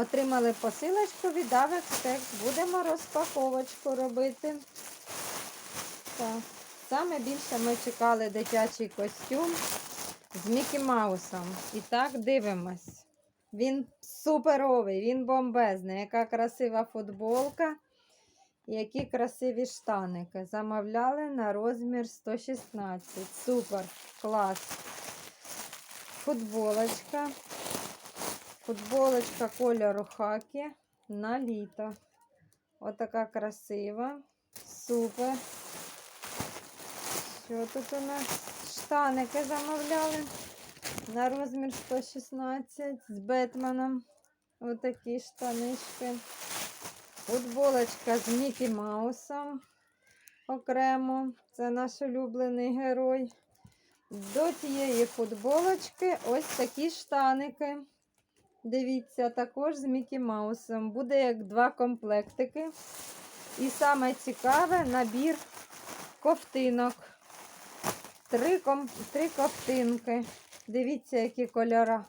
Отримали посилочку від Avextex. Будемо розпаковочку робити. Так. Саме більше ми чекали дитячий костюм з Мікі Маусом. І так дивимось. Він суперовий, він бомбезний. Яка красива футболка. Які красиві штаники. Замовляли на розмір 116. Супер, клас. Футболочка. Футболочка кольору хакі на літо. Отака красива. Супер. Що тут у нас? Штаники замовляли на розмір 116 з Бетменом. Отакі штанишки. Футболочка з Мікі Маусом окремо. Це наш улюблений герой. До тієї футболочки ось такі штаники. Дивіться, також з Мікі Маусом. Буде як два комплектики. І саме цікаве набір ковтинок. Три, ком... Три ковтинки. Дивіться, які кольори.